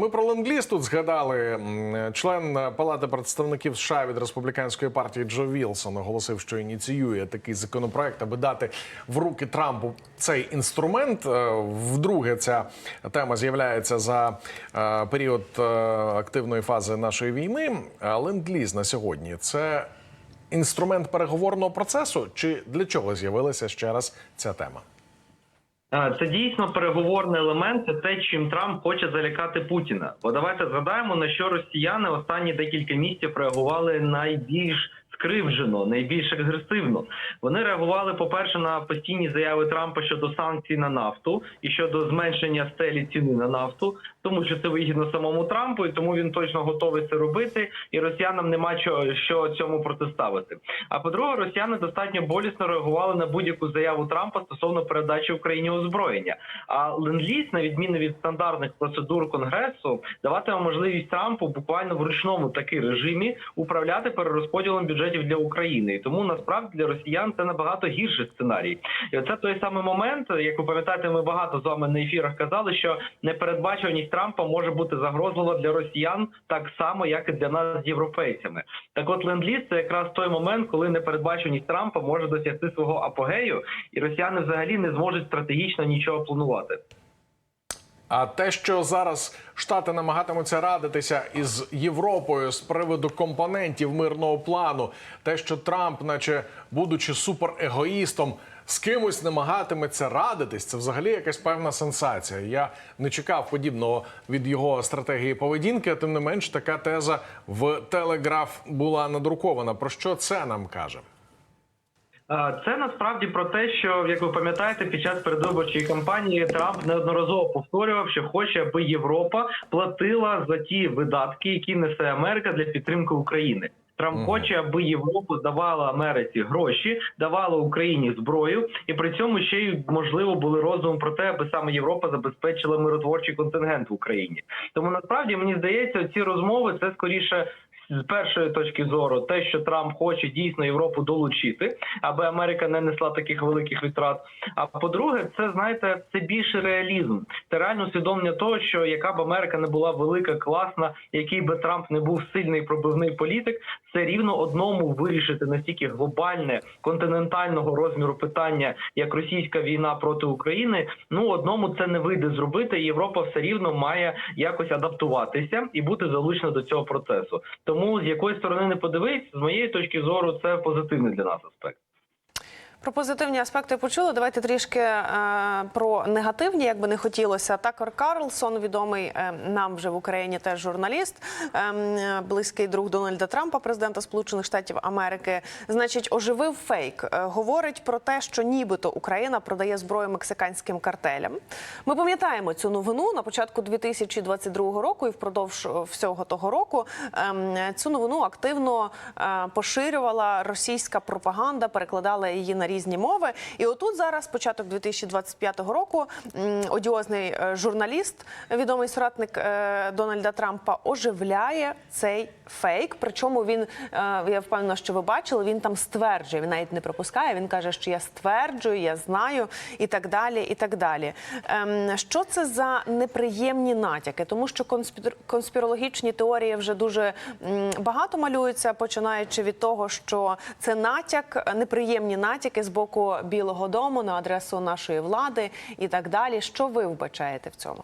Ми про ленд-ліз тут згадали. Член Палати представників США від республіканської партії Джо Вілсон оголосив, що ініціює такий законопроект, аби дати в руки Трампу цей інструмент. Е, Вдруге ця тема з'являється за е, період е, активної фази нашої війни. Ленд-ліз на сьогодні це інструмент переговорного процесу. Чи для чого з'явилася ще раз ця тема? А, Це дійсно переговорний елемент. Це те, чим Трамп хоче залякати Путіна. Бо давайте згадаємо на що росіяни останні декілька місяців реагували найбільш скривджено, найбільш агресивно. Вони реагували, по-перше, на постійні заяви Трампа щодо санкцій на нафту і щодо зменшення стелі ціни на нафту, тому що це вигідно самому Трампу, і тому він точно готовий це робити. І росіянам нема що, що цьому протиставити. А по-друге, росіяни достатньо болісно реагували на будь-яку заяву Трампа стосовно передачі Україні озброєння. А ленд-ліз, на відміну від стандартних процедур конгресу, даватиме можливість Трампу буквально в ручному таки режимі управляти перерозподілом бюджетів для України. І тому насправді для росіян це набагато гірший сценарій. І оце той самий момент, як ви пам'ятаєте, ми багато з вами на ефірах казали, що непередбачуваність Трампа може бути загрозлива для росіян так само, як і для нас з європейцями. Так, от ленд-ліз – це якраз той момент, коли непередбачуваність Трампа може досягти свого апогею, і росіяни взагалі не зможуть стратегічно нічого планувати. А те, що зараз Штати намагатимуться радитися із Європою з приводу компонентів мирного плану, те, що Трамп, наче будучи суперегоїстом, з кимось намагатиметься радитись, це взагалі якась певна сенсація. Я не чекав подібного від його стратегії поведінки. а Тим не менш, така теза в Телеграф була надрукована. Про що це нам каже? Це насправді про те, що як ви пам'ятаєте, під час передвиборчої кампанії Трамп неодноразово повторював, що хоче, аби Європа платила за ті видатки, які несе Америка для підтримки України. Трамп хоче, аби Європа давала Америці гроші, давала Україні зброю, і при цьому ще й можливо були розум про те, аби саме Європа забезпечила миротворчий контингент в Україні. Тому насправді мені здається, ці розмови це скоріше. З першої точки зору, те, що Трамп хоче дійсно Європу долучити, аби Америка не несла таких великих витрат. А по-друге, це знаєте, це більше реалізм. Це реально усвідомлення того, що яка б Америка не була велика, класна, який би Трамп не був сильний пробивний політик, це рівно одному вирішити настільки глобальне континентального розміру питання, як російська війна проти України. Ну одному це не вийде зробити. Європа все рівно має якось адаптуватися і бути залучена до цього процесу. Тому з якої сторони не подивись, з моєї точки зору, це позитивний для нас аспект. Про позитивні аспекти почули. Давайте трішки е, про негативні, як би не хотілося. Такер Карлсон, відомий е, нам вже в Україні теж журналіст, е, близький друг Дональда Трампа, президента Сполучених Штатів Америки, значить, оживив фейк. Е, говорить про те, що нібито Україна продає зброю мексиканським картелям. Ми пам'ятаємо цю новину на початку 2022 року і впродовж всього того року. ем, Цю новину активно е, поширювала російська пропаганда, перекладала її на різні мови. І отут зараз, початок 2025 року, одіозний е, журналіст, відомий соратник е, Дональда Трампа, оживляє цей фейк. Причому він е, я впевнена, що ви бачили. Він там стверджує. Він навіть не пропускає. Він каже, що я стверджую, я знаю, і так далі. І так далі. Ем, Що це за неприємні натяки? Тому що конспір- конспірологічні теорії вже дуже багато малюються, починаючи від того, що це натяк, неприємні натяки з боку Білого Дому на адресу нашої влади і так далі. Що ви вбачаєте в цьому?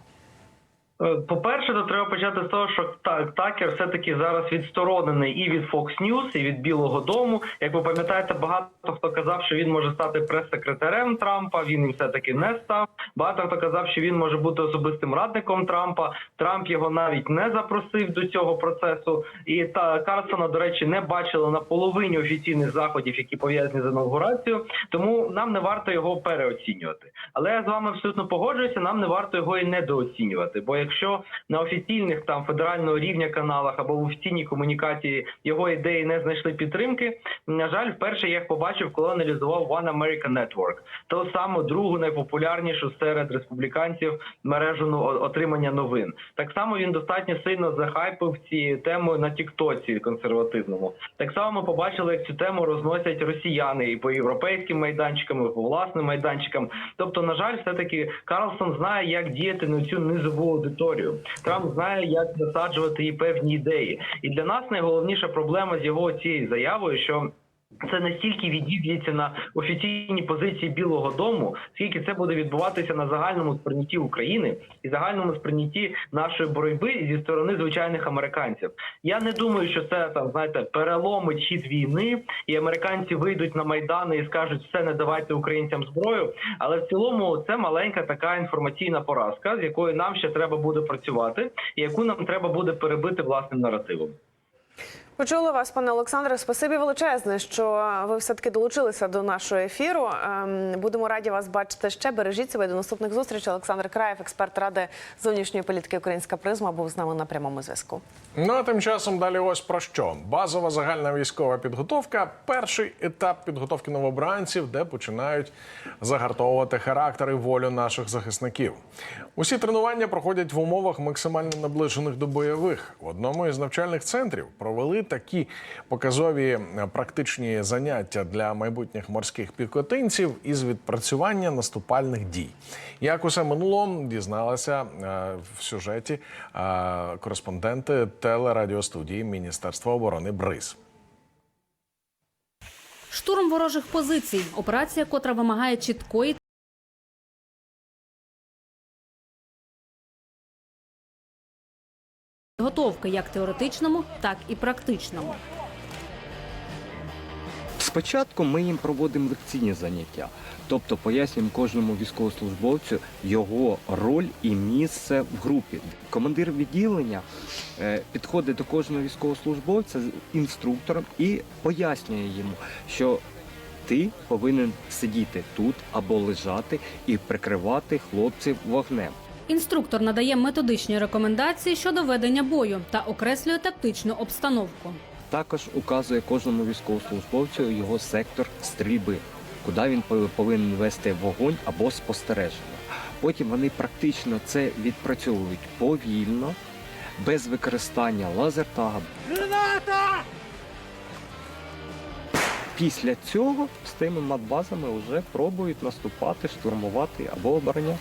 Е, По-перше, то треба почати з того, що так, Такер все-таки зараз відсторонений і від Fox News, і від Білого Дому. Як ви пам'ятаєте, багато хто казав, що він може стати прес-секретарем Трампа. Він їм все-таки не став. Багато хто казав, що він може бути особистим радником Трампа. Трамп його навіть не запросив до цього процесу. І та Карсона, до речі, не бачили на половині офіційних заходів, які пов'язані з інаугурацією. Тому нам не варто його переоцінювати. Але я з вами абсолютно погоджуюся. Нам не варто його і недооцінювати. Бо якщо на офіційних там федерального рівня каналах або в офіційній комунікації його ідеї не знайшли підтримки, на жаль, вперше я їх побачив, коли аналізував One America Network, ту саму другу найпопулярнішу серед республіканців мережу ну, отримання новин. Так само він достатньо сильно захайпив ці теми на Тіктоці консервативному. Так само ми побачили, як цю тему розносять росіяни і по європейським майданчикам, і по власним майданчикам. Тобто, на жаль, все таки Карлсон знає, як діяти на цю низову аудиторію аудиторію. Трамп знає, як засаджувати її певні ідеї. І для нас найголовніша проблема з його цією заявою, що це настільки відіб'ється на офіційні позиції Білого Дому, скільки це буде відбуватися на загальному сприйнятті України і загальному сприйнятті нашої боротьби зі сторони звичайних американців. Я не думаю, що це там знаєте переломить хід війни, і американці вийдуть на майдани і скажуть, все не давайте українцям зброю. Але в цілому це маленька така інформаційна поразка, з якою нам ще треба буде працювати, і яку нам треба буде перебити власним наративом. Почули вас, пане Олександре. Спасибі величезне, що ви все таки долучилися до нашого ефіру. Ем, Будемо раді вас бачити ще. Бережіть себе до наступних зустрічей. Олександр Краєв, експерт ради зовнішньої політики Українська призма, був з нами на прямому зв'язку. Ну а тим часом далі ось про що: базова загальна військова підготовка перший етап підготовки новобранців, де починають загартовувати характер і волю наших захисників. Усі тренування проходять в умовах максимально наближених до бойових. В одному із навчальних центрів провели такі показові е, практичні заняття для майбутніх морських піхотинців із відпрацювання наступальних дій. Як усе минуло, дізналася е, в сюжеті е, кореспонденти телерадіостудії Міністерства оборони БРИЗ. Штурм ворожих позицій. Операція, котра вимагає чіткої підготовки як теоретичному, так і практичному. Спочатку ми їм проводимо лекційні заняття, тобто пояснюємо кожному військовослужбовцю його роль і місце в групі. Командир відділення е, підходить до кожного військовослужбовця з інструктором і пояснює йому, що ти повинен сидіти тут або лежати і прикривати хлопців вогнем. Інструктор надає методичні рекомендації щодо ведення бою та окреслює тактичну обстановку. Також указує кожному військовослужбовцю його сектор стрільби, куди він повинен вести вогонь або спостереження. Потім вони практично це відпрацьовують повільно, без використання лазертага. Після цього з тими матбазами вже пробують наступати, штурмувати або обороняти.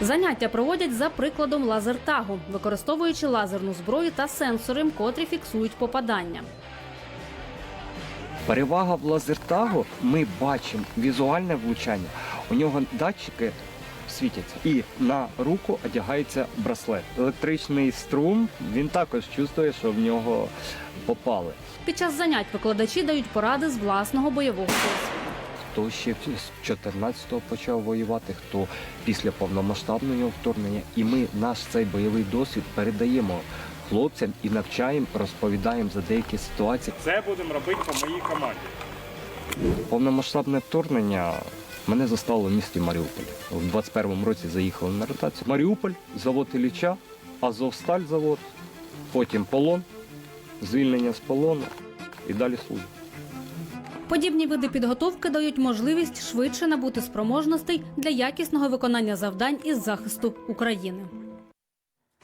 Заняття проводять за прикладом лазертагу, використовуючи лазерну зброю та сенсори, котрі фіксують попадання. Перевага в лазертагу ми бачимо візуальне влучання. У нього датчики світяться, і на руку одягається браслет. Електричний струм він також чувствує, що в нього попали. Під час занять викладачі дають поради з власного бойового досвіду. Хто ще з 14-го почав воювати, хто після повномасштабного вторгнення. І ми наш цей бойовий досвід передаємо хлопцям і навчаємо, розповідаємо за деякі ситуації. Це будемо робити по моїй команді. Повномасштабне вторгнення мене застало в місті Маріуполь. В 21-му році заїхали на ротацію. Маріуполь, завод Ілліча, Азовсталь завод, потім полон, звільнення з полону і далі служба. Подібні види підготовки дають можливість швидше набути спроможностей для якісного виконання завдань із захисту України.